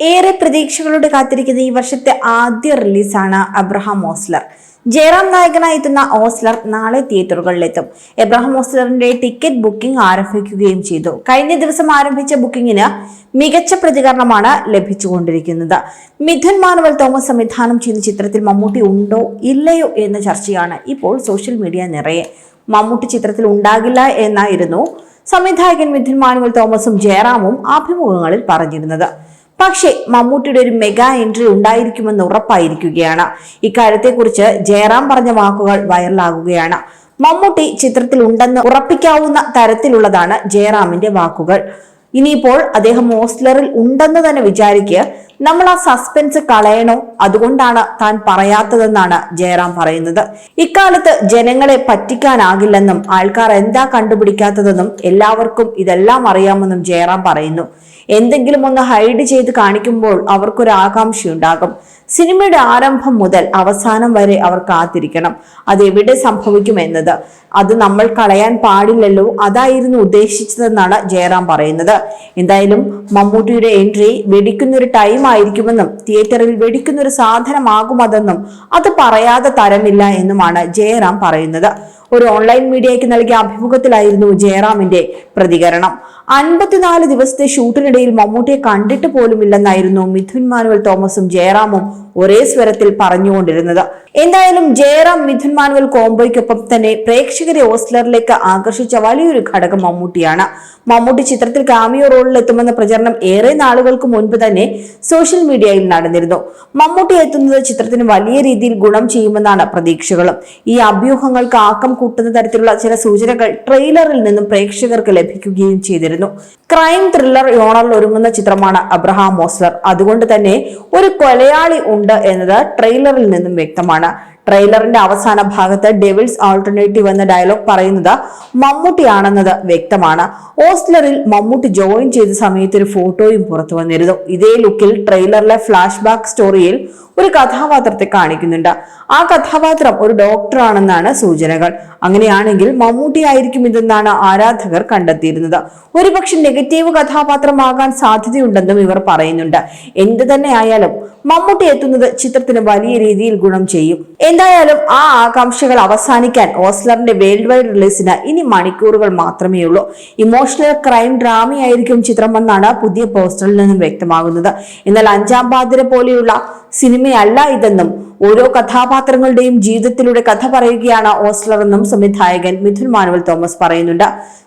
ഏറെ പ്രതീക്ഷകളോട് കാത്തിരിക്കുന്ന ഈ വർഷത്തെ ആദ്യ റിലീസാണ് അബ്രഹാം ഓസ്ലർ. ജയറാം നായകനായി എത്തുന്ന ഓസ്ലർ നാളെ തിയേറ്ററുകളിലെത്തും. എബ്രഹാം ഓസ്ലറിന്റെ ടിക്കറ്റ് ബുക്കിംഗ് ആരംഭിക്കുകയും ചെയ്തു. കഴിഞ്ഞ ദിവസം ആരംഭിച്ച ബുക്കിംഗിന് മികച്ച പ്രതികരണമാണ് ലഭിച്ചുകൊണ്ടിരിക്കുന്നത്. മിഥുൻ മാനുവൽ തോമസ് സംവിധാനം ചെയ്യുന്ന ചിത്രത്തിൽ മമ്മൂട്ടി ഉണ്ടോ ഇല്ലയോ എന്ന ചർച്ചയാണ് ഇപ്പോൾ സോഷ്യൽ മീഡിയ നിറയെ. മമ്മൂട്ടി ചിത്രത്തിൽ ഉണ്ടാകില്ല എന്നായിരുന്നു സംവിധായകൻ മിഥുൻ മാനുവൽ തോമസും ജയറാമും അഭിമുഖങ്ങളിൽ പറഞ്ഞിരുന്നത്. പക്ഷേ മമ്മൂട്ടിയുടെ ഒരു മെഗാ എൻട്രി ഉണ്ടായിരിക്കുമെന്ന് ഉറപ്പായിരിക്കുകയാണ്. ഇക്കാര്യത്തെക്കുറിച്ച് ജയറാം പറഞ്ഞ വാക്കുകൾ വൈറലാകുകയാണ്. മമ്മൂട്ടി ചിത്രത്തിൽ ഉണ്ടെന്ന് ഉറപ്പിക്കാവുന്ന തരത്തിലുള്ളതാണ് ജയറാമിന്റെ വാക്കുകൾ. ഇനിയിപ്പോൾ അദ്ദേഹം ഓസ്ലറിൽ ഉണ്ടെന്ന് തന്നെ വിചാരിക്കുക നമ്മൾ ആ സസ്പെൻസ് കളയണോ? അതുകൊണ്ടാണ് താൻ പറയാത്തതെന്നാണ് ജയറാം പറയുന്നത്. ഇക്കാലത്ത് ജനങ്ങളെ പറ്റിക്കാനാകില്ലെന്നും ആൾക്കാർ എന്താ കണ്ടുപിടിക്കാത്തതെന്നും എല്ലാവർക്കും ഇതെല്ലാം അറിയാമെന്നും ജയറാം പറയുന്നു. എന്തെങ്കിലും ഒന്ന് ഹൈഡ് ചെയ്ത് കാണിക്കുമ്പോൾ അവർക്കൊരു ആകാംക്ഷയുണ്ടാകും സിനിമയുടെ ആരംഭം മുതൽ അവസാനം വരെ അവർ കാത്തിരിക്കണം. അതെവിടെ സംഭവിക്കുമെന്നത്? അത് നമ്മൾ കളയാൻ പാടില്ലല്ലോ. അതായിരുന്നു ഉദ്ദേശിച്ചതെന്നാണ് ജയറാം പറയുന്നത്. എന്തായാലും മമ്മൂട്ടിയുടെ എൻട്രി വെടിക്കുന്നൊരു ടൈം ആയിരിക്കുമെന്നും തിയേറ്ററിൽ വെടിക്കുന്നൊരു സാധനമാകുമതെന്നും അത് പറയാതെ തരമില്ല എന്നുമാണ് ജയറാം പറയുന്നത്. ഒരു ഓൺലൈൻ മീഡിയയ്ക്ക് നൽകിയ അഭിമുഖത്തിലായിരുന്നു ജയറാമിന്റെ പ്രതികരണം. അൻപത്തിനാല് ദിവസത്തെ ഷൂട്ടിനിടയിൽ മമ്മൂട്ടിയെ കണ്ടിട്ട് പോലുമില്ലെന്നായിരുന്നു മിഥുൻ മാനുവൽ തോമസും ജയറാമും ഒരേ സ്വരത്തിൽ പറഞ്ഞുകൊണ്ടിരുന്നത്. എന്തായാലും ജയറാം മിഥുൻ മാനുവൽ കോംബോയ്ക്കൊപ്പം തന്നെ പ്രേക്ഷകരെ ഓസ്ലറിലേക്ക് ആകർഷിച്ച വലിയൊരു ഘടകം മമ്മൂട്ടിയാണ്. മമ്മൂട്ടി ചിത്രത്തിൽ കാമിയോ റോളിൽ എത്തുമെന്ന പ്രചരണം ഏറെ നാളുകൾക്ക് മുൻപ് തന്നെ സോഷ്യൽ മീഡിയയിൽ നടന്നിരുന്നു. മമ്മൂട്ടി എത്തുന്നത് ചിത്രത്തിന് വലിയ രീതിയിൽ ഗുണം ചെയ്യുമെന്നാണ് പ്രതീക്ഷകളും. ഈ അഭ്യൂഹങ്ങൾക്ക് ആക്കം കൂട്ടുന്ന തരത്തിലുള്ള ചില സൂചനകൾ ട്രെയിലറിൽ നിന്നും പ്രേക്ഷകർക്ക് ലഭിക്കുകയും ചെയ്തിരുന്നു. ക്രൈം ത്രില്ലർ യോണറിൽ ഒരുങ്ങുന്ന ചിത്രമാണ് അബ്രഹാം മോസ്ലർ അതുകൊണ്ട് തന്നെ ഒരു കൊലയാളി ഉണ്ട് എന്നത് ട്രെയിലറിൽ നിന്നും വ്യക്തമാണ്. ട്രെയിലറിന്റെ അവസാന ഭാഗത്ത് ഡെവിൾസ് ആൾട്ടർനേറ്റീവ് എന്ന ഡയലോഗ് പറയുന്നത് മമ്മൂട്ടിയാണെന്നത് വ്യക്തമാണ്. ഓസ്ലറിൽ മമ്മൂട്ടി ജോയിൻ ചെയ്ത സമയത്ത് ഒരു ഫോട്ടോയും പുറത്തു വന്നിരുന്നു. ഇതേ ലുക്കിൽ ട്രെയിലറിലെ ഫ്ലാഷ് ബാക്ക് സ്റ്റോറിയിൽ ഒരു കഥാപാത്രത്തെ കാണിക്കുന്നുണ്ട്. ആ കഥാപാത്രം ഒരു ഡോക്ടറാണെന്നാണ് സൂചനകൾ. അങ്ങനെയാണെങ്കിൽ മമ്മൂട്ടി ആയിരിക്കും ഇതെന്നാണ് ആരാധകർ കണ്ടെത്തിയിരുന്നത്. ഒരുപക്ഷെ നെഗറ്റീവ് കഥാപാത്രമാകാൻ സാധ്യതയുണ്ടെന്നും ഇവർ പറയുന്നുണ്ട്. എന്ത് തന്നെ ആയാലും മമ്മൂട്ടി എത്തുന്നത് ചിത്രത്തിന് വലിയ രീതിയിൽ ഗുണം ചെയ്യും. എന്തായാലും ആ ആകാംക്ഷകൾ അവസാനിക്കാൻ ഓസ്ലറിന്റെ വേൾഡ് വൈഡ് റിലീസിന് ഇനി മണിക്കൂറുകൾ മാത്രമേ ഉള്ളൂ. ഇമോഷണൽ ക്രൈം ഡ്രാമയായിരിക്കും ചിത്രമെന്നാണ് പുതിയ പോസ്റ്ററിൽ നിന്നും വ്യക്തമാകുന്നത്. എന്നാൽ അഞ്ചാം പാതിര പോലെയുള്ള സിനിമയല്ല ഇതെന്നും ഓരോ കഥാപാത്രങ്ങളുടെയും ജീവിതത്തിലൂടെ കഥ പറയുകയാണ് ഓസ്ലർ എന്നും സംവിധായകൻ മിഥുൻ മാനുവൽ തോമസ് പറയുന്നുണ്ട്.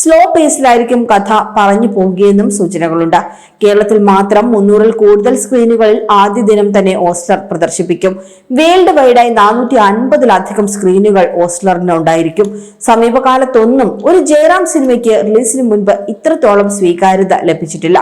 സ്ലോ പേസിലായിരിക്കും കഥ പറഞ്ഞു പോകുകയെന്നും സൂചനകളുണ്ട്. കേരളത്തിൽ മാത്രം മുന്നൂറിൽ കൂടുതൽ സ്ക്രീനുകളിൽ ആദ്യ ദിനം തന്നെ ഓസ്ലർ പ്രദർശിപ്പിക്കും. വേൾഡ് വൈഡായി നാനൂറ്റി അൻപതിലധികം സ്ക്രീനുകൾ ഓസ്ലറിന് ഉണ്ടായിരിക്കും. സമീപകാലത്തൊന്നും ഒരു ജയറാം സിനിമയ്ക്ക് റിലീസിന് മുൻപ് ഇത്രത്തോളം സ്വീകാര്യത ലഭിച്ചിട്ടില്ല.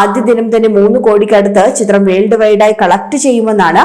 ആദ്യ ദിനം തന്നെ മൂന്ന് കോടിക്കടുത്ത് ചിത്രം വേൾഡ് വൈഡായി കളക്ട് ചെയ്യുമെന്നാണ്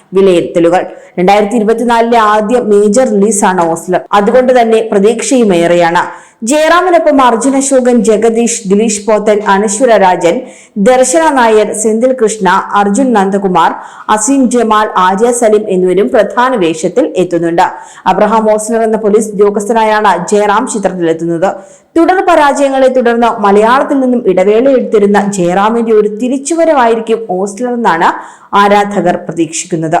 വിലയിരുത്തലുകൾ. രണ്ടായിരത്തി ഇരുപത്തിനാലിലെ ആദ്യ മേജർ റിലീസാണ് ഓസ്ലർ അതുകൊണ്ട് തന്നെ പ്രതീക്ഷയും ഏറെയാണ്. ജയറാമിനൊപ്പം അർജുൻ അശോകൻ ജഗദീഷ് ദിലീഷ് പോത്തൻ അനശ്വര രാജൻ ദർശന നായർ സെന്തിൽ കൃഷ്ണ അർജുൻ നന്ദകുമാർ അസീം ജമാൽ ആര്യ സലീം എന്നിവരും പ്രധാന വേഷത്തിൽ എത്തുന്നുണ്ട്. അബ്രഹാം ഓസ്ലർ എന്ന പോലീസ് ഉദ്യോഗസ്ഥനായാണ് ജയറാം ചിത്രത്തിലെത്തുന്നത്. തുടർ പരാജയങ്ങളെ തുടർന്ന് മലയാളത്തിൽ നിന്നും ഇടവേള എടുത്തിരുന്ന ജയറാമിന്റെ ഒരു തിരിച്ചുവരവായിരിക്കും ഓസ്ലർ എന്നാണ് ആരാധകർ പ്രതീക്ഷിക്കുന്നത്.